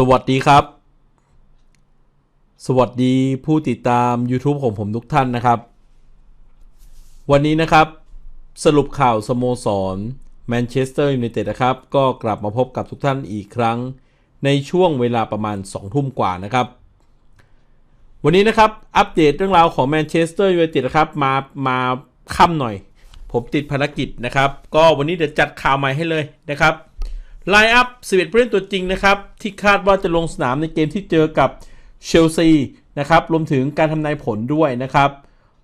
สวัสดีครับ สวัสดีผู้ติดตาม YouTube ของผมทุกท่านนะครับ วันนี้นะครับ สรุปข่าวสโมสรแมนเชสเตอร์ยูไนเต็ดนะครับ ก็กลับมาพบกับทุกท่านอีกครั้ง ในช่วงเวลาประมาณ 2 ทุ่มกว่านะครับ วันนี้นะครับ อัปเดตเรื่องราวของแมนเชสเตอร์ยูไนเต็ดนะครับมามาค่ำหน่อย ผมติดภารกิจนะครับ ก็วันนี้เดี๋ยวจัดข่าวใหม่ให้เลยนะครับ ไลน์อัพ11ผู้เล่นตัวจริงนะครับ ที่คาดว่าจะลงสนามในเกมที่เจอกับเชลซีนะครับ รวมถึงการทำนายผลด้วยนะครับ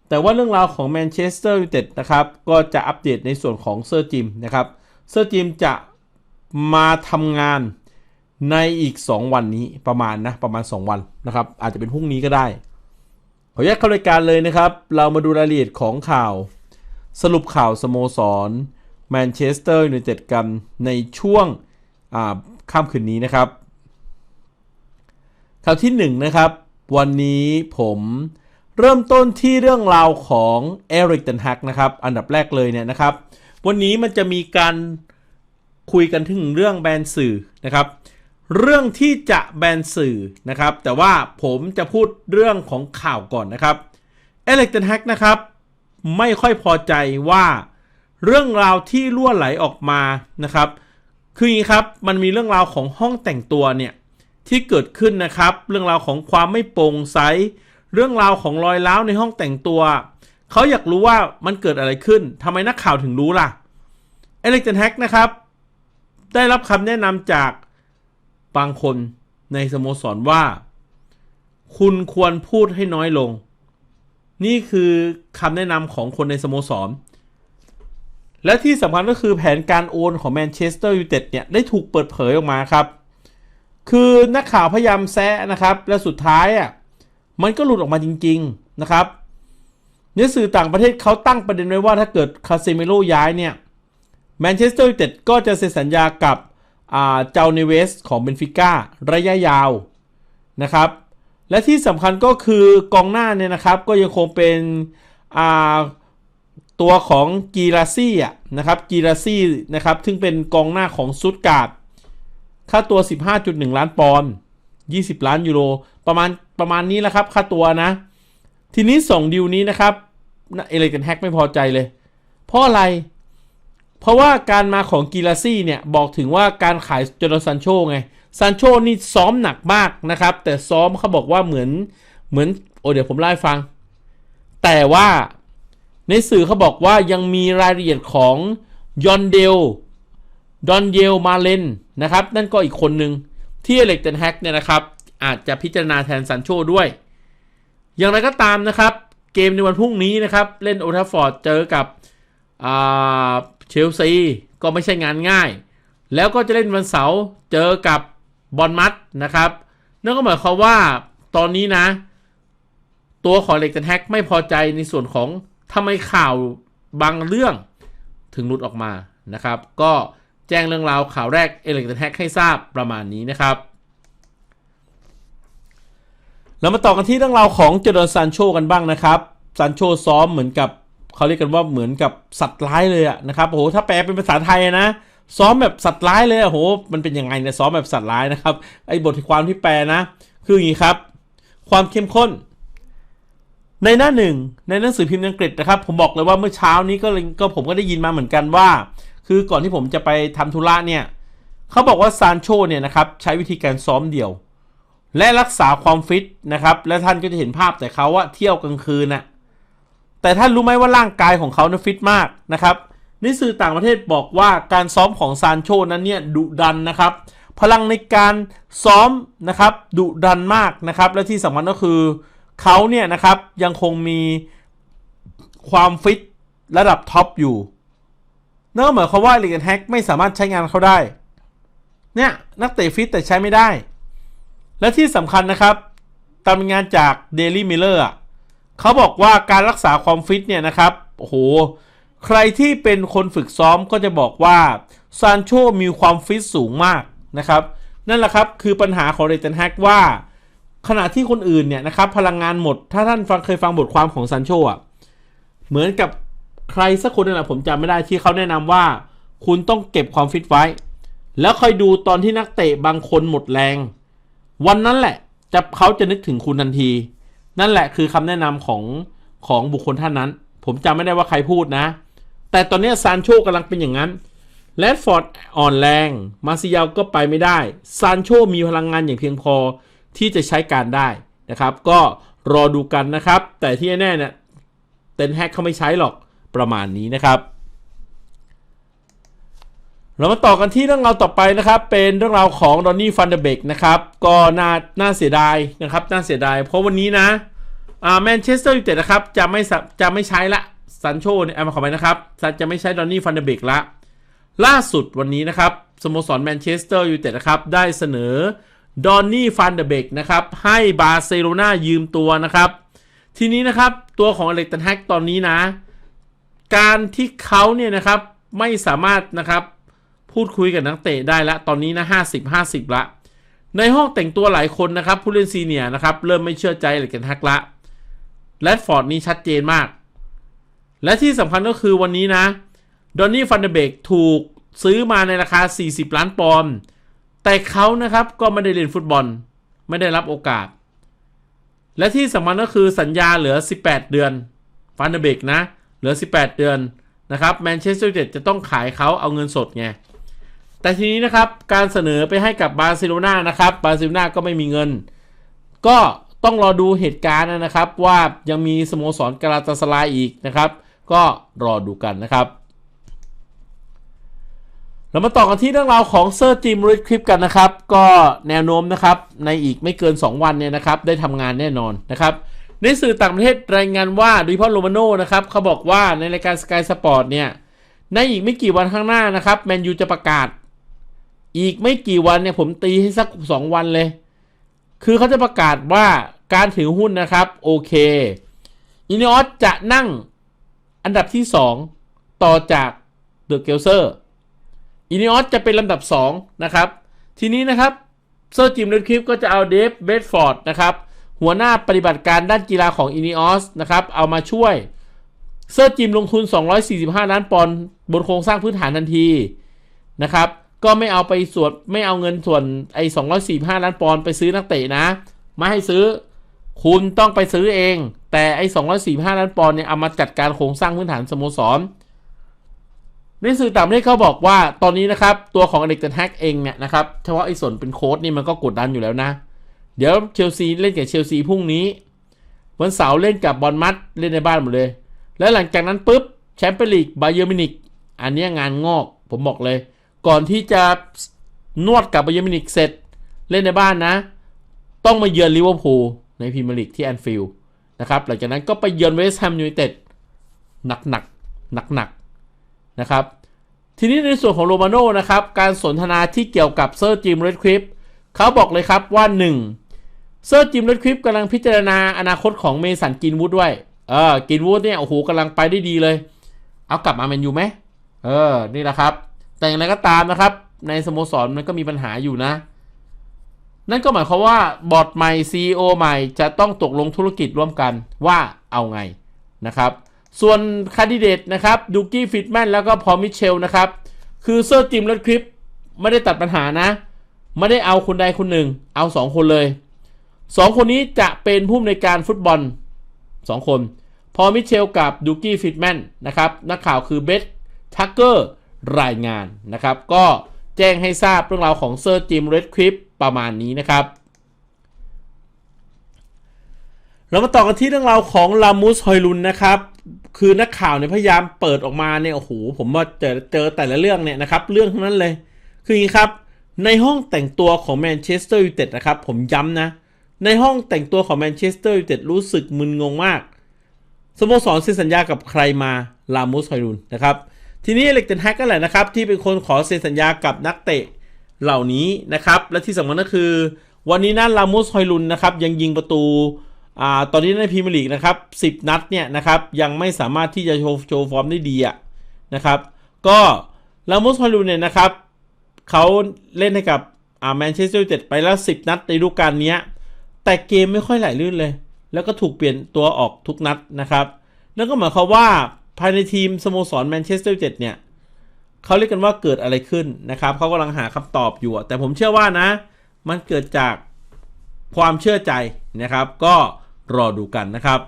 แต่ว่าเรื่องราวของแมนเชสเตอร์ยูไนเต็ดนะครับ ก็จะอัปเดตในส่วนของเซอร์จิมนะครับ เซอร์จิมจะมาทำงานในอีก 2 วันนี้ประมาณนะ ประมาณ 2 วันนะครับ อาจจะเป็นพรุ่งนี้ก็ได้ ขออนุญาตเข้ารายการเลยนะครับ เรามาดูรายละเอียดของข่าว สรุปข่าวสโมสรแมนเชสเตอร์ยูไนเต็ดกันในช่วง ค่ำคืนนี้นะครับข่าวที่1นะครับ วันนี้ผมเริ่มต้นที่เรื่องราวของเอริกเทนฮักนะครับ อันดับแรกเลยเนี่ยนะครับ วันนี้มันจะมีการคุยกันถึงเรื่องแบนสื่อนะครับ เรื่องที่จะแบนสื่อนะครับ แต่ว่าผมจะพูดเรื่องของข่าวก่อนนะครับเอริกเทนฮักนะครับ ไม่ค่อยพอใจว่าเรื่องราวที่ล่วไหลออกมานะครับ คืออย่างนี้ครับมันมีเรื่องราวของห้องแต่งตัวเนี่ยที่เกิดขึ้นนะครับ เรื่องราวของความไม่โปร่งใสเรื่องราวของรอยร้าวในห้องแต่งตัว เขาอยากรู้ว่ามันเกิดอะไรขึ้นทำไมนักข่าวถึงรู้ล่ะเอเล็กเทนแฮกนะครับ ได้รับคำแนะนำจากบางคนในสโมสรว่า คุณควรพูดให้น้อยลง นี่คือคำแนะนำของคนในสโมสร และที่สำคัญก็คือแผนการโอนของแมนเชสเตอร์ยูไนเต็ดเนี่ยได้ถูกเปิดเผยออกมาครับ คือนักข่าวพยายามแซะนะครับ และสุดท้ายอะมันก็หลุดออกมาจริง ๆนะครับเนื้อสื่อต่างประเทศเขาตั้งประเด็นไว้ว่าถ้าเกิดคาเซมิโลย้ายเนี่ยแมนเชสเตอร์ยูไนเต็ดก็จะเซ็นสัญญากับเจ้าเนเวสของเบนฟิก้าระยะยาวนะครับ และที่สำคัญก็คือกองหน้าเนี่ยนะครับก็ยังคงเป็นอ่า ตัวของกีราซี่อะนะครับกีราซี่นะครับซึ่งเป็นกองหน้าของซุตกาดค่าตัว 15.1 ล้านปอนด์20 ล้านยูโรประมาณประมาณนี้แหละครับ ค่าตัวนะ ทีนี้ส่งดิวนี้นะครับเอเลกันแฮกไม่พอใจเลย เพราะอะไร เพราะว่าการมาของกีราซี่เนี่ย บอกถึงว่าการขายจอร์ซันโชไงซันโชนี่ซ้อมหนักมากนะครับ แต่ซ้อมเขาบอกว่าเหมือนเหมือน โอ้เดี๋ยวผมไล่ฟัง แต่ว่า ในสื่อเขาบอกว่ายังมีรายละเอียดของยอนเดลดอนเยลมาเลนนะครับ นั่นก็อีกคนหนึ่งที่เอเล็กเทนแฮกเนี่ยนะครับ อาจจะพิจารณาแทนซันโชด้วย อย่างไรก็ตามนะครับ เกมในวันพรุ่งนี้นะครับ เล่นโอทัฟฟอร์ดเจอกับเชลซีก็ไม่ใช่งานง่าย แล้วก็จะเล่นวันเสาร์เจอกับบอลมัดนะครับนั่นก็หมายความว่าตอนนี้นะ ตัวของเล็กเทนแฮกไม่พอใจในส่วนของ ทำไมข่าวบางเรื่องถึงหลุดออกมานะครับ ก็แจ้งเรื่องราวข่าวแรกเอเล็กเทนแฮกให้ทราบประมาณนี้นะครับเรามาต่อกันที่เรื่องราวของเจอร์ซันโชกันบ้างนะครับซันโชซ้อมเหมือนกับเขาเรียกกันว่าเหมือนกับสัตว์ร้ายเลยอะนะครับโอ้โหถ้าแปลเป็นภาษาไทยนะซ้อมแบบสัตว์ร้ายเลยโอ้โหมันเป็นยังไงเนี่ยซ้อมแบบสัตว์ร้ายนะครับไอ้บทความที่แปลนะ คืออย่างนี้ครับ ความเข้มข้น ในหน้าหนึ่งในหนังสือพิมพ์อังกฤษนะครับ ผมบอกเลยว่าเมื่อเช้านี้ก็ก็ผมก็ได้ยินมาเหมือนกันว่า คือก่อนที่ผมจะไปทำธุระเนี่ยเขาบอกว่าซานโชเนี่ยนะครับใช้วิธีการซ้อมเดี่ยว และรักษาความฟิตนะครับ และท่านก็จะเห็นภาพแต่เขาว่าเที่ยวกลางคืนน่ะแต่ท่านรู้ไหมว่าร่างกายของเขาเนะฟิตมากนะครับนิสื่อต่างประเทศบอกว่าการซ้อมของซานโชนั้นเนี่ยดุดันนะครับ พลังในการซ้อมนะครับดุดันมากนะครับ และที่สำคัญก็คือ เขาเนี่ยนะครับยังคงมีความฟิตระดับท็อปอยู่นั่นก็หมายความว่าลิกแฮกไม่สามารถใช้งานเขาได้ เนี่ยนักเตะฟิตแต่ใช้ไม่ได้ และที่สำคัญนะครับตามงานจาก Daily Miller อะเขาบอกว่าการรักษาความฟิตเนี่ยนะครับโอ้โหใครที่เป็นคนฝึกซ้อมก็จะบอกว่าซานโชมีความฟิตสูงมากนะครับ นั่นแหละครับคือปัญหาของเรตันแฮกว่า ขณะที่คนอื่นเนี่ยนะครับพลังงานหมด ถ้าท่านฟังเคยฟังบทความของซานโชอะเหมือนกับใครสักคนนึงแหละผมจำไม่ได้ที่เขาแนะนำว่า คุณต้องเก็บความฟิตไว้ แล้วคอยดูตอนที่นักเตะบางคนหมดแรง วันนั้นแหละจะเขาจะนึกถึงคุณทันที นั่นแหละคือคำแนะนำของของบุคคลท่านนั้น ผมจำไม่ได้ว่าใครพูดนะ แต่ตอนนี้ซานโชกำลังเป็นอย่างนั้นแรดฟอร์ดอ่อนแรง มาซิยาก็ไปไม่ได้ ซานโชมีพลังงานอย่างเพียงพอ ที่จะใช้การได้นะครับ ก็รอดูกันนะครับ แต่ที่แน่ๆเนี่ยเต็นแฮกเขาไม่ใช้หรอกประมาณนี้นะครับ เรามาต่อกันที่เรื่องราวต่อไปนะครับ เป็นเรื่องราวของดอนนี่ฟันเดเบกนะครับ ก็น่าน่าเสียดายนะครับน่าเสียดาย เพราะวันนี้นะแมนเชสเตอร์ยูไนเต็ดนะครับจะไม่จะไม่ใช้ละซันโชเนี่ยเอามาขอไปนะครับจะไม่ใช้ดอนนี่ฟันเดเบกละล่าสุดวันนี้นะครับสโมสรแมนเชสเตอร์ยูไนเต็ดนะครับได้เสนอ ดอนนี่ฟันเดเบกนะครับให้บาร์เซโลนายืมตัวนะครับ ทีนี้นะครับตัวของอเล็กตันแฮกตอนนี้นะ การที่เขาเนี่ยนะครับไม่สามารถนะครับพูดคุยกับนักเตะได้ละตอนนี้นะห้าสิบห้าสิบละ ในห้องแต่งตัวหลายคนนะครับ ผู้เล่นซีเนียนะครับเริ่มไม่เชื่อใจอเล็กตันแฮกละแรดฟอร์ดนี้ชัดเจนมาก และที่สำคัญก็คือวันนี้นะดอนนี่ฟันเดเบกถูกซื้อมาในราคา 40 ล้านปอนด์ แต่เขานะครับก็ไม่ได้เล่นฟุตบอล ไม่ได้รับโอกาส และที่สำคัญก็คือสัญญาเหลือ 18 เดือนฟันเดเบกนะ เหลือ 18 เดือนนะครับแมนเชสเตอร์ยูไนเต็ดจะต้องขายเขาเอาเงินสดไงแต่ทีนี้นะครับการเสนอไปให้กับบาร์เซโลนานะครับบาร์เซโลนาก็ไม่มีเงิน ก็ต้องรอดูเหตุการณ์นะครับ ว่ายังมีสโมสรกาลาตาสลายอีกนะครับ ก็รอดูกันนะครับ เรามาต่อกันที่เรื่องราวของเซอร์จิมริดคลิปกันนะครับ ก็แนวโน้มนะครับ ในอีกไม่เกิน 2 วันเนี่ยนะครับ ได้ทำงานแน่นอนนะครับในสื่อต่างประเทศรายงานว่าโดยเฉพาะโรมาโน่นะครับเขาบอกว่าในรายการสกายสปอร์ตเนี่ย ในอีกไม่กี่วันข้างหน้านะครับแมนยูจะประกาศ อีกไม่กี่วันเนี่ยผมตีให้สัก 2 วันเลย คือเขาจะประกาศว่าการถือหุ้นนะครับ โอเคอินออสจะนั่งอันดับที่ 2 ต่อจากเดอะเกลเซอร์ อินิออสจะเป็นลำดับ 2 นะครับ ทีนี้นะครับเซอร์จิมเรดคลิปก็จะเอาเดฟเบดฟอร์ดนะครับหัวหน้าปฏิบัติการด้านกีฬาของอินิออสนะครับเอามาช่วยเซอร์จิมลงทุน 245 ล้านปอนด์บนโครงสร้างพื้นฐานทันทีนะครับก็ไม่เอาไปส่วนไม่เอาเงินส่วนไอ้245 ล้านปอนด์ไปซื้อนักเตะนะ ไม่ให้ซื้อคุณต้องไปซื้อเอง แต่ไอ้245 ล้านปอนด์เนี่ยเอามาจัดการโครงสร้างพื้นฐานสโมสร ในสื่อต่างประเทศเขาบอกว่าตอนนี้นะครับ ตัวของอเล็กเตนแฮกเองเนี่ยนะครับเฉพาะไอ้ส่วนเป็นโค้ดนี่มันก็กดดันอยู่แล้วนะ เดี๋ยวเชลซีเล่นกับเชลซีพรุ่งนี้วันเสาร์เล่นกับบอลมัดเล่นในบ้านหมดเลย แล้วหลังจากนั้นปุ๊บแชมเปี้ยนลีกบาเยอร์มินิกอันนี้งานงอกผมบอกเลย ก่อนที่จะนวดกับบาเยอร์มินิกเสร็จเล่นในบ้านนะ ต้องมาเยือนลิเวอร์พูลในพรีเมียร์ลีกที่แอนฟิลด์นะครับหลังจากนั้นก็ไปเยือนเวสต์แฮมยูไนเต็ดหนักหนักหนักหนักๆ นะครับ ทีนี้ในส่วนของโรมาโน่นะครับ การสนทนาที่เกี่ยวกับเซอร์จิมเรดคลิปเขาบอกเลยครับว่า 1. เซอร์จิมเรดคลิปกำลังพิจารณาอนาคตของเมสันกินวูดด้วย เออ กินวูดเนี่ย โอ้โหกำลังไปได้ดีเลย เอากลับมาแมนยูไหม เออ นี่แหละครับ แต่อย่างไรก็ตามนะครับ ในสโมสรมันก็มีปัญหาอยู่นะ นั่นก็หมายความว่าบอร์ดใหม่ CEO ใหม่จะต้องตกลงธุรกิจร่วมกันว่าเอาไงนะครับ ส่วนค a นดิเดตนะครับดูกี้ฟิตแมนแล้วก็พอมิเชลนะครับ คือเซอร์จิมและคลิปไม่ได้ตัดปัญหานะ ไม่ได้เอาคนใดคนหนึ่ง เอาสองคนเลยสองคนนี้จะเป็นผู้อำนวยการฟุตบอลสองคน พอมิเชลกับดูกี้ฟิตแมนนะครับ นักข่าวคือเบสทักเกอร์รายงานนะครับ ก็แจ้งให้ทราบเรื่องราวของเซอร์จิมเรดคลิปประมาณนี้นะครับเรามาต่อกันที่เรื่องราวของลามูสฮอยลุนนะครับ คือนักข่าวเนี่ยพยายามเปิดออกมาเนี่ยโอ้โหผมว่าเจอเจอแต่ละเรื่องเนี่ยนะครับ เรื่องทั้งนั้นเลย คืออย่างครับ ในห้องแต่งตัวของแมนเชสเตอร์ยูไนเต็ดนะครับ ผมย้ำนะ ในห้องแต่งตัวของแมนเชสเตอร์ยูไนเต็ดรู้สึกมึนงงมากสโมสรเซ็นสัญญากับใครมาลามูสฮอยลุนนะครับ ทีนี้เล็กเตนแฮกก็แหละนะครับ ที่เป็นคนขอเซ็นสัญญากับนักเตะเหล่านี้นะครับ และที่สำคัญก็คือ วันนี้นั่นลามูสฮอยลุนนะครับยังยิงประตู อ่าตอนนี้ในพรีเมียร์ลีกนะครับ10 นัดเนี่ยนะครับยังไม่สามารถที่จะโชว์โชว์ฟอร์มได้ดีอะนะครับ ก็ลามูสฮอลุนเนี่ยนะครับเขาเล่นให้กับอ่าแมนเชสเตอร์ยูไนเต็ดไปแล้ว 10 นัดในฤดูกาลนี้แต่เกมไม่ค่อยไหลลื่นเลย แล้วก็ถูกเปลี่ยนตัวออกทุกนัดนะครับนั่นก็หมายความว่าภายในทีมสโมสรแมนเชสเตอร์ยูไนเต็ดเนี่ยเขาเรียกกันว่าเกิดอะไรขึ้นนะครับเขากำลังหาคำตอบอยู่ แต่ผมเชื่อว่านะ มันเกิดจากความเชื่อใจนะครับ ก็ รอดูกันนะครับ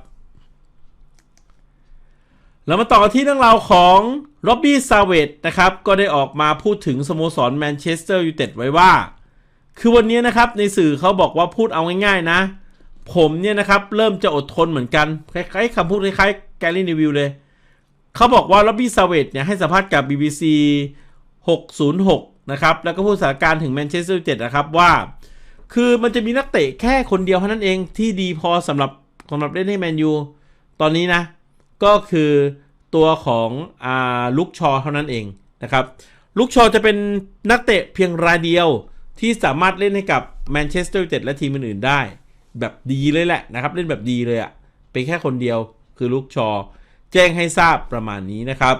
เรามาต่อกันที่เรื่องราวของโรบบี้ซาเวตนะครับ ก็ได้ออกมาพูดถึงสโมสรแมนเชสเตอร์ยูไนเต็ดไว้ว่า คือวันนี้นะครับในสื่อเขาบอกว่าพูดเอาง่ายๆนะ ผมเนี่ยนะครับเริ่มจะอดทนเหมือนกันคล้ายๆคำพูดคล้ายๆแกลลี่นิวิวเลยเขาบอกว่าล็อบบี้ซาเวตเนี่ยให้สัมภาษณ์กับ BBC 606 นะครับ แล้วก็พูดสถานการณ์ถึงแมนเชสเตอร์ยูไนเต็ดนะครับว่า คือมันจะมีนักเตะแค่คนเดียวเท่านั้นเองที่ดีพอสำหรับสำหรับเล่นให้แมนยูตอนนี้นะ ก็คือตัวของอ่าลุกชอเท่านั้นเองนะครับลุกชอจะเป็นนักเตะเพียงรายเดียวที่สามารถเล่นให้กับแมนเชสเตอร์ยูไนเต็ดและทีมอื่นๆได้ แบบดีเลยแหละนะครับ เล่นแบบดีเลยอะ่ะเป็นแค่คนเดียวคือลุกชอ แจ้งให้ทราบประมาณนี้นะครับ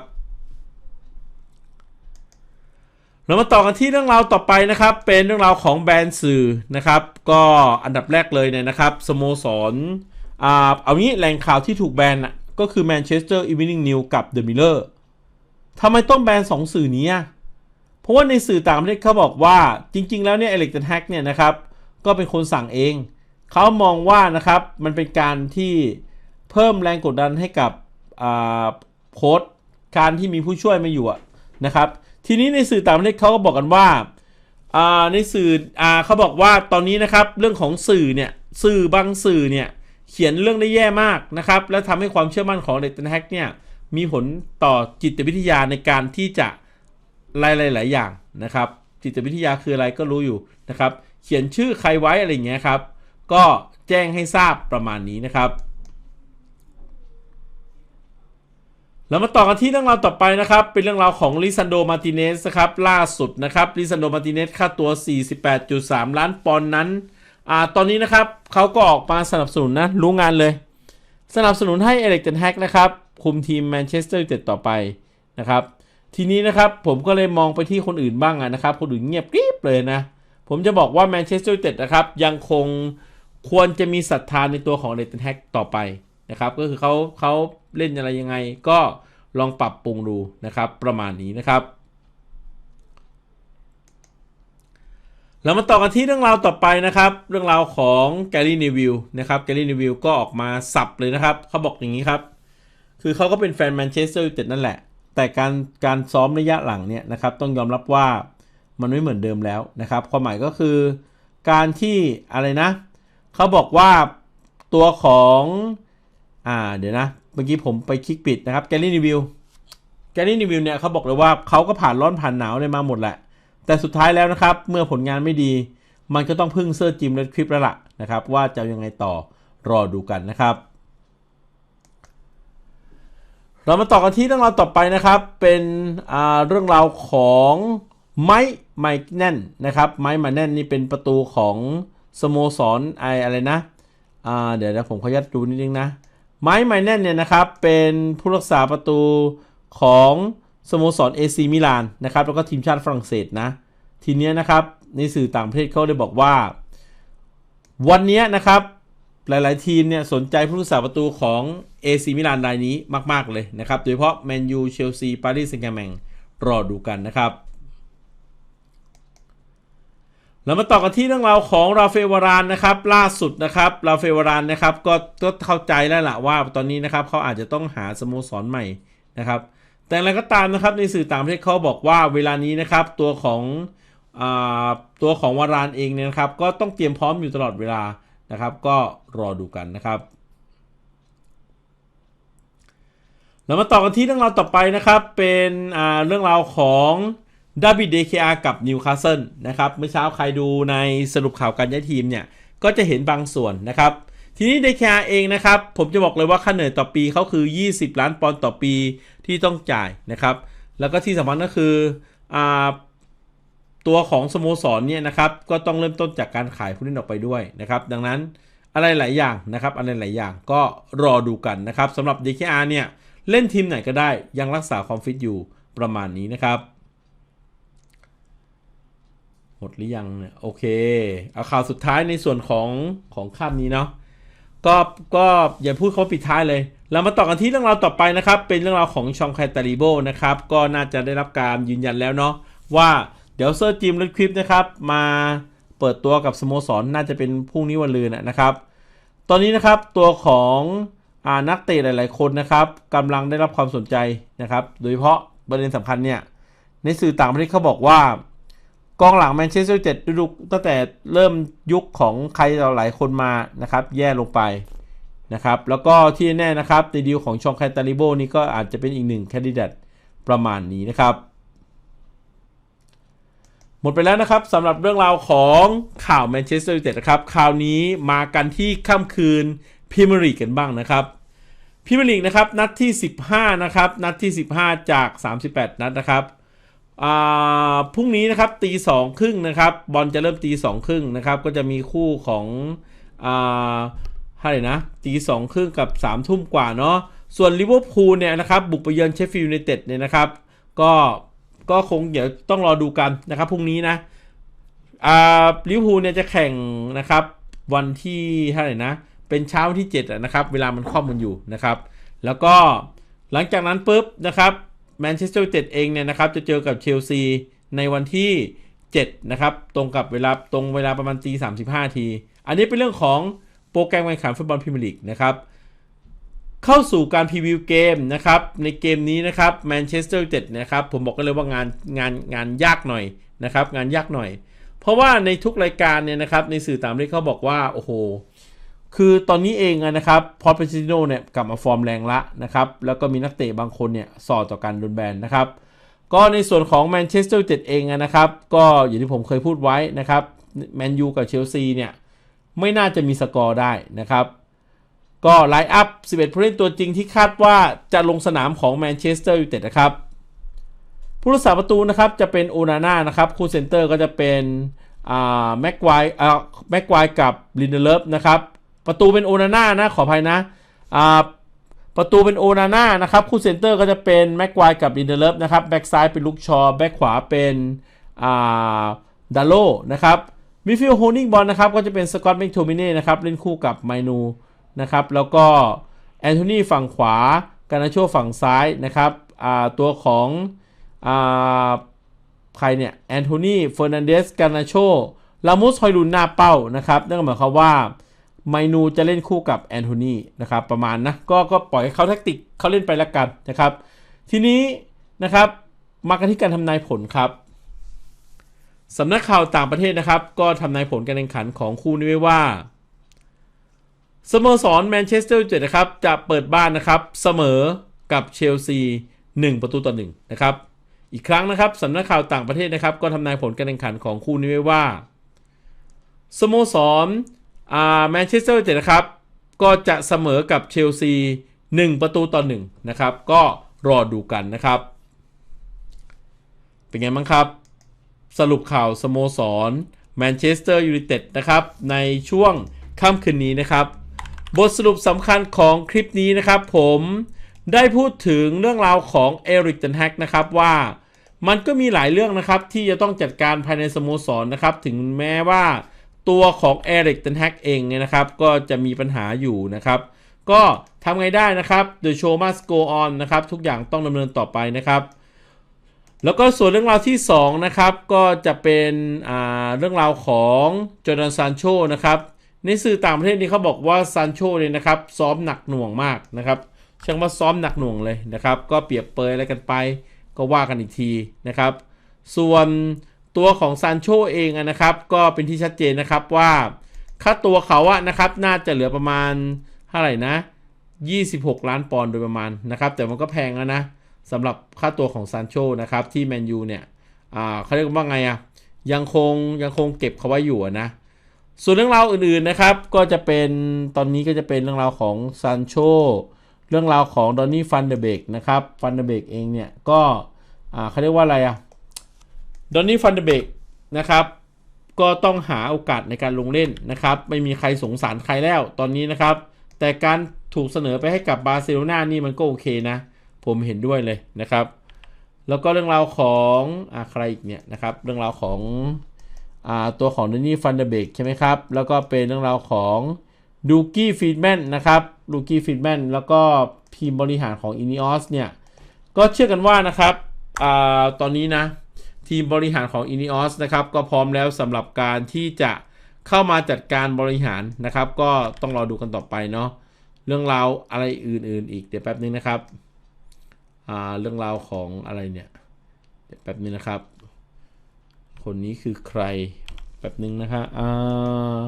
เรามาต่อกันที่เรื่องราวต่อไปนะครับ เป็นเรื่องราวของแบรนด์สื่อนะครับ ก็อันดับแรกเลยเนี่ยนะครับสโมสรอ่าเอางี้แหล่งข่าวที่ถูกแบนอะก็คือ Manchester Evening News กับ The Mirror ทำไมต้องแบนสองสื่อนี้เพราะว่าในสื่อต่างประเทศเขาบอกว่าจริง ๆ แล้วเนี่ยเอเล็กเทนแฮกเนี่ยนะครับก็เป็นคนสั่งเอง เขามองว่านะครับมันเป็นการที่เพิ่มแรงกดดันให้กับโค้ชการที่มีผู้ช่วยมาอยู่นะครับ ทีนี้ในสื่อต่างประเทศเขาก็บอกกันว่าในสื่ออเขาบอกว่าตอนนี้นะครับเรื่องของสื่อเนี่ยสื่อบางสื่อเนี่ยเขียนเรื่องได้แย่มากนะครับ และทำให้ความเชื่อมั่นของเด็กเทนแฮกเนี่ยมีผลต่อจิตวิทยาในการที่จะหลายหลายอย่างนะครับ จิตวิทยาคืออะไรก็รู้อยู่นะครับ เขียนชื่อใครไว้อะไรเงี้ยครับ ก็แจ้งให้ทราบประมาณนี้นะครับ เรามาต่อกันที่เรื่องราวต่อไปนะครับ เป็นเรื่องราวของลิซันโดมาติเนสครับล่าสุดนะครับลิซันโดมาติเนสค่าตัว 48.3 ล้านปอนด์นั้นอ่าตอนนี้นะครับเขาก็ออกมาสนับสนุนนะ รู้งานเลย สนับสนุนให้เอเล็กเทนแฮกนะครับ คุมทีมแมนเชสเตอร์ยูไนเต็ดต่อไปนะครับ ทีนี้นะครับผมก็เลยมองไปที่คนอื่นบ้างนะครับ คนอื่นเงียบกริบเลยนะ ผมจะบอกว่าแมนเชสเตอร์ยูไนเต็ดนะครับยังคงควรจะมีศรัทธาในตัวของเอเล็กเทนแฮกต่อไปนะครับก็คือเขาเขาเล่นอะไรยังไงก็ ลองปรับปรุงดูนะครับ ประมาณนี้นะครับเรามาต่อกันที่เรื่องราวต่อไปนะครับ เรื่องราวของแกรี่นิวิลนะครับแกรี่นิวิลก็ออกมาสับเลยนะครับเขาบอกอย่างนี้ครับ คือเขาก็เป็นแฟนแมนเชสเตอร์ยูไนเต็ดนั่นแหละ แต่การการซ้อมระยะหลังเนี่ยนะครับ ต้องยอมรับว่ามันไม่เหมือนเดิมแล้วนะครับ ความหมายก็คือการที่อะไรนะเขาบอกว่าตัวของอ่าเดี๋ยวนะ เมื่อกี้ผมไปคลิกปิดนะครับแกรี่นิวิลแกรี่นิวิลเนี่ยเขาบอกเลยว่าเขาก็ผ่านร้อนผ่านหนาวเลยมาหมดแหละ แต่สุดท้ายแล้วนะครับ เมื่อผลงานไม่ดี มันก็ต้องพึ่งเซอร์จิมและคลิปแล้วล่ะนะครับ ว่าจะยังไงต่อรอดูกันนะครับ เรามาต่อกันที่เรื่องราวต่อไปนะครับ เป็นเรื่องราวของไมค์ไมค์แน่นนะครับไมค์มาแน่นนี่เป็นประตูของสโมสรไออะไรนะเดี๋ยวนะผมขออนุญาตดูนิดนึงนะ ไมค์ไมค์แน่นเนี่ยนะครับเป็นผู้รักษาประตูของสโมสรเอซีมิลานนะครับแล้วก็ทีมชาติฝรั่งเศสนะ ทีเนี้ยนะครับในสื่อต่างประเทศเขาได้บอกว่า วันเนี้ยนะครับหลาย ๆ ทีมเนี่ยสนใจผู้รักษาประตูของ AC มิลานรายนี้มาก ๆ เลยนะครับ โดยเฉพาะแมนยูเชลซีปารีสแซงต์แชร์แมงรอดูกันนะครับ เรามาต่อกันที่เรื่องราวของราเฟวารานนะครับล่าสุดนะครับราเฟวารานนะครับก็ก็เข้าใจแล้วล่ะว่าตอนนี้นะครับเขาอาจจะต้องหาสโมสรใหม่นะครับ แต่อะไรก็ตามนะครับในสื่อต่างประเทศเขาบอกว่าเวลานี้นะครับตัวของอตัวของวารานเองเนี่ยนะครับ ก็ต้องเตรียมพร้อมอยู่ตลอดเวลานะครับ ก็รอดูกันนะครับเรามาต่อกันที่เรื่องราวต่อไปนะครับเป็นเรื่องราวของ ดาบิดเดคอากับนิวคาสเซิลนะครับเมื่อเช้าใครดูในสรุปข่าวการย้ายทีมเนี่ยก็จะเห็นบางส่วนนะครับ ทีนี้เดคอาเองนะครับ ผมจะบอกเลยว่าค่าเหนื่อยต่อปีเขาคือ 20 ล้านปอนด์ต่อปีที่ต้องจ่ายนะครับ แล้วก็ที่สำคัญก็คืออตัวของสโมสรเนี่ยนะครับก็ต้องเริ่มต้นจากการขายผู้เล่นออกไปด้วยนะครับ ดังนั้นอะไรหลายอย่างนะครับอะไรหลายอย่างก็รอดูกันนะครับสำหรับ DKR เนี่ยเล่นทีมไหนก็ได้ยังรักษาความฟิตอยู่ประมาณนี้นะครับ มดหรือยังเนี่ยโอเคเอาข่าวสุดท้ายในส่วนของของข้ามนี้เนาะก็ก็อย่าพูดเขาปิดท้ายเลย เรามาต่อกันที่เรื่องราวต่อไปนะครับ เป็นเรื่องราวของชองไคตาริโบนะครับ ก็น่าจะได้รับการยืนยันแล้วเนาะว่าเดี๋ยวเซอร์จิมและคลิปนะครับมาเปิดตัวกับสโมสรน่าจะเป็นพรุ่งนี้วันลืนนะนะครับ ตอนนี้นะครับตัวของอานักเตะหลาย ๆ คนนะครับกำลังได้รับความสนใจนะครับ โดยเฉพาะประเด็นสำคัญเนี่ยในสื่อต่างประเทศเขาบอกว่า กองหลังแมนเชสเตอร์ยูไนเต็ดดูตั้งแต่เริ่มยุคของใครหลายคนมานะครับ แย่ลงไปนะครับ แล้วก็ที่แน่นะครับในดีลของชองแคตาลิโบนี่ก็อาจจะเป็นอีกหนึ่งแคนดิเดตประมาณนี้นะครับ หมดไปแล้วนะครับสำหรับเรื่องราวของข่าวแมนเชสเตอร์ยูไนเต็ดนะครับคราวนี้มากันที่ค่ำคืนพรีเมียร์ลีกกันบ้างนะครับพรีเมียร์ลีกนะครับนัดที่ 15 นะครับ นัดที่ 15 จาก 38 นัดนะครับ พรุ่งนี้นะครับตีสองครึ่งนะครับ บอลจะเริ่มตีสองครึ่งนะครับ ก็จะมีคู่ของอ่าเท่าไหร่นะตีสองครึ่งกับ3ามทุ่มกว่าเนาะส่วนลิเวอร์พูลเนี่ยนะครับ บุกไปเยือนเชฟฟิลด์ยูไนเต็ดเนี่ยนะครับ ก็ก็คงเดี๋ยวต้องรอดูกันนะครับพรุ่งนี้นะอ่าลิเวอร์พูลเนี่ยจะแข่งนะครับ วันที่เท่าไหร่นะ เป็นเช้าที่7อะนะครับ เวลามันครอมันอยู่นะครับ แล้วก็หลังจากนั้นปุ๊บนะครับ แมนเชสเตอร์ยูไนเต็ดเองเนี่ยนะครับจะเจอกับเชลซีในวันที่ 7 นะครับ ตรงกับเวลาตรงเวลาประมาณตี35ที อันนี้เป็นเรื่องของโปรแกรมการแข่งขันฟุตบอลพรีเมียร์ลีกนะครับเข้าสู่การพรีวิวเกมนะครับ ในเกมนี้นะครับแมนเชสเตอร์ยูไนเต็ดนะครับผมบอกกันเลยว่างานงานงานยากหน่อยนะครับ งานยากหน่อย เพราะว่าในทุกรายการเนี่ยนะครับในสื่อตางประเทศเขาบอกว่าโอ้โห คือตอนนี้เองนะครับพอเปซิโนเนี่ยกลับมาฟอร์มแรงละนะครับแล้วก็มีนักเตะบางคนเนี่ยสอดต่อการโดนแบนนะครับก็ในส่วนของแมนเชสเตอร์ยูไนเต็ดเองนะครับก็อย่างที่ผมเคยพูดไว้นะครับแมนยูกับเชลซีเนี่ยไม่น่าจะมีสกอร์ได้นะครับก็ไลน์อัพ 11 ผู้เล่นตัวจริงที่คาดว่าจะลงสนามของแมนเชสเตอร์ยูไนเต็ดนะครับผู้รักษาประตูนะครับจะเป็นโอนาน่านะครับคู่เซนเตอร์ก็จะเป็นแม็กไวแม็กไวกับลินเดเลฟนะครับ ประตูเป็นโอนาน่านะขออภัยนะอ่าประตูเป็นโอนาน่านะครับ คู่เซนเตอร์ก็จะเป็นแม็กไวายกับลินเดเลฟนะครับ แบ็กซ้ายเป็นลุกชอแบ็กขวาเป็นอ่าดาโลนะครับมิฟิลโฮลดิ้งบอลนะครับก็จะเป็นสกอตแมคโทมิเน่นะครับเล่นคู่กับไมนูนะครับแล้วก็แอนโทนีฝั่งขวา การนาโชฝั่งซ้ายนะครับอ่าตัวของอ่าใครเนี่ยแอนโทนีเฟอร์นันเดสการนาโชลามุสฮอยลุนหน้าเป้านะครับนั่นก็หมายความว่า ไมนูจะเล่นคู่กับแอนโทนีนะครับประมาณนะก็ก็ปล่อยให้เขาแท็กติกเขาเล่นไปแล้วกันนะครับ ทีนี้นะครับมากันที่การทำนายผลครับสำนักข่าวต่างประเทศนะครับ ก็ทำนายผลการแข่งขันของคู่นี้ไว้ว่าสโมสรแมนเชสเตอร์ยูไนเต็ดนะครับจะเปิดบ้านนะครับเสมอกับเชลซี 1 ประตูต่อ1นะครับอีกครั้งนะครับสำนักข่าวต่างประเทศนะครับ ก็ทำนายผลการแข่งขันของคู่นี้ไว้ว่าสโมสร แมนเชสเตอร์ยูไนเต็ดนะครับ ก็จะเสมอกับเชลซี 1 ประตูต่อ1นะครับ ก็รอดูกันนะครับ เป็นไงบ้างครับ สรุปข่าวสโมสรแมนเชสเตอร์ยูไนเต็ดนะครับ ในช่วงค่ำคืนนี้นะครับ บทสรุปสำคัญของคลิปนี้นะครับ ผมได้พูดถึงเรื่องราวของเอริกเทนแฮกนะครับว่ามันก็มีหลายเรื่องนะครับที่จะต้องจัดการภายในสโมสรนะครับ ถึงแม้ว่า ตัวของเอริกเทนแฮกเองเนี่ยนะครับ ก็จะมีปัญหาอยู่นะครับ ก็ทำไงได้นะครับ The show must go on นะครับ ทุกอย่างต้องดำเนินต่อไปนะครับ แล้วก็ส่วนเรื่องราวที่ 2 นะครับ ก็จะเป็นเรื่องราวของจอร์แดนซานโชนะครับ ในสื่อต่างประเทศนี่เขาบอกว่าซานโชเนี่ยนะครับ ซ้อมหนักหน่วงมากนะครับช่างว่าซ้อมหนักหน่วงเลยนะครับ ก็เปรียบเปยอะไรกันไป ก็ว่ากันอีกทีนะครับ ส่วน ตัวของซานโชเองนะครับ ก็เป็นที่ชัดเจนนะครับว่าค่าตัวเขาอะนะครับ น่าจะเหลือประมาณเท่าไหร่นะ 26 ล้านปอนด์โดยประมาณนะครับ แต่มันก็แพงแล้วนะสำหรับค่าตัวของซานโชนะครับ ที่แมนยูเนี่ยเขาเรียกว่าไงอะยังคงยังคงเก็บเขาไว้อยู่นะ ส่วนเรื่องราวอื่นๆนะครับ ก็จะเป็นตอนนี้ก็จะเป็นเรื่องราวของซานโชเรื่องราวของดอนนี่ฟันเดเบกนะครับฟันเดเบกเองเนี่ยก็เขาเรียกว่าอะไรอะ ดอนนี่ฟันเดเบกนะครับก็ต้องหาโอกาสในการลงเล่นนะครับ ไม่มีใครสงสารใครแล้วตอนนี้นะครับ แต่การถูกเสนอไปให้กับบาร์เซโลนานี่มันก็โอเคนะ ผมเห็นด้วยเลยนะครับ แล้วก็เรื่องราวของอ่าใครอีกเนี่ยนะครับ เรื่องราวของอ่าตัวของดอนนี่ฟันเดเบกใช่ไหมครับ แล้วก็เป็นเรื่องราวของดูกี้ฟีดแมนนะครับดูกี้ฟีดแมนแล้วก็ทีมบริหารของอินิออสเนี่ย ก็เชื่อกันว่านะครับอ่าตอนนี้นะ ทีมบริหารของ Ineos นะครับก็พร้อมแล้วสำหรับการที่จะเข้ามาจัดการบริหารนะครับ ก็ต้องรอดูกันต่อไปเนาะเรื่องราวอะไรอื่น ๆ อีกเดี๋ยวแป๊บนึงนะครับอ่าเรื่องราวของอะไรเนี่ยเดี๋ยวแป๊บนึงนะครับ คนนี้คือใครแป๊บนึงนะฮะอ่า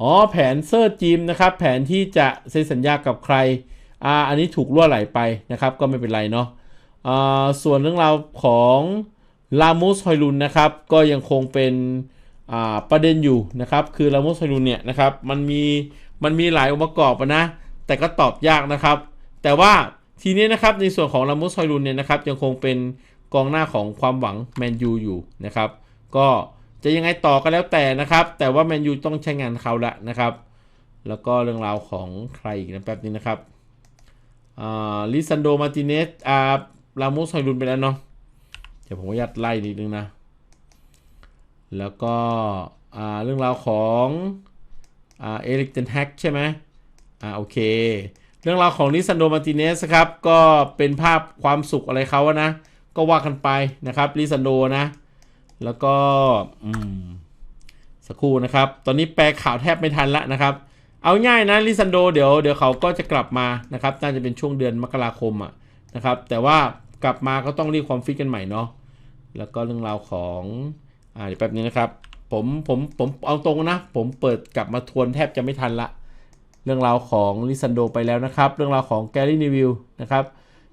อ๋อแผนเซอร์จิมนะครับ แผนที่จะเซ็นสัญญากับใครอ่าอันนี้ถูกล่วไหลไปนะครับ ก็ไม่เป็นไรเนาะอ่าส่วนเรื่องราวของ ลามูสฮอยลุนนะครับก็ยังคงเป็นประเด็นอยู่นะครับคือลามูสฮอยลุนเนี่ยนะครับมันมีมันมีหลายองค์ประกอบนะแต่ก็ตอบยากนะครับ แต่ว่าทีนี้นะครับในส่วนของลามูสฮอยลุนเนี่ยนะครับยังคงเป็นกองหน้าของความหวังแมนยูอยู่นะครับก็จะยังไงต่อก็แล้วแต่นะครับ แต่ว่าแมนยูต้องใช้งานเขาละนะครับ แล้วก็เรื่องราวของใครอีกนะแป๊บนึงนะครับลิซันโดมาติเนสอาลามูสฮอยลุนไปแล้วเนาะ เดี๋ยวผมก็ยัดไล่นิดนึงนะ แล้วก็เรื่องราวของเอริกเทนแฮกใช่ไหมอ่าโอเค เรื่องราวของลิซันโดมาติเนสครับ ก็เป็นภาพความสุขอะไรเขาอะนะ ก็ว่ากันไปนะครับลิซันโดนะ แล้วก็อืมสักครู่นะครับ ตอนนี้แปลข่าวแทบไม่ทันละนะครับ เอาง่ายนะลิซันโดเดี๋ยวเดี๋ยวเขาก็จะกลับมานะครับ น่าจะเป็นช่วงเดือนมกราคมอะนะครับ แต่ว่า กลับมาก็ต้องรีบความฟิตกันใหม่เนาะแล้วก็เรื่องราวของอ่าเดี๋ยวแป๊บนึงนะครับ ผมผมผมเอาตรงนะ ผมเปิดกลับมาทวนแทบจะไม่ทันละ เรื่องราวของลิซันโดไปแล้วนะครับ เรื่องราวของแกรี่นิวิลนะครับ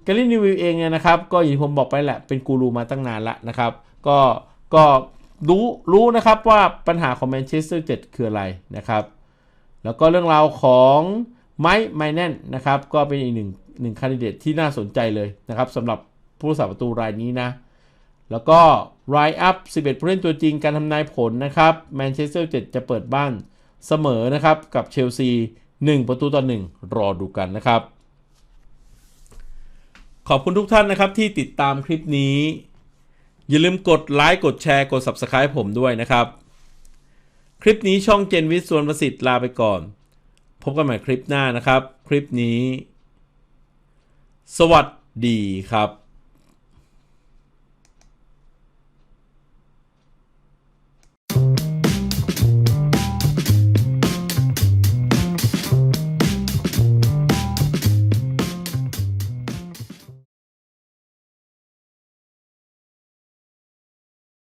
แกรี่นิวิลเองเนี่ยนะครับ ก็อย่างที่ผมบอกไปแหละเป็นกูรูมาตั้งนานละนะครับ ก็ก็รู้รู้นะครับว่าปัญหาของแมนเชสเตอร์เจ็ดคืออะไรนะครับ แล้วก็เรื่องราวของไมค์ไมแนนนะครับ ก็เป็นอีกหนึ่งหนึ่งคันดิเดตที่น่าสนใจเลยนะครับสำหรับ ผู้รักษาประตูรายนี้นะ แล้วก็ไรอัพ 11 ผู้เล่นตัวจริงการทำนายผลนะครับแมนเชสเตอร์เจะเปิดบ้านเสมอนะครับ กับเชลซี 1 ประตูต่อ 1 รอดูกันนะครับ ขอบคุณทุกท่านนะครับที่ติดตามคลิปนี้ อย่าลืมกดไลค์กดแชร์กด Subscribe ผมด้วยนะครับ คลิปนี้ช่องเจนวิทย์ส่วนประสิทธิ์ลาไปก่อน พบกันใหม่คลิปหน้านะครับ คลิปนี้ สวัสดีครับ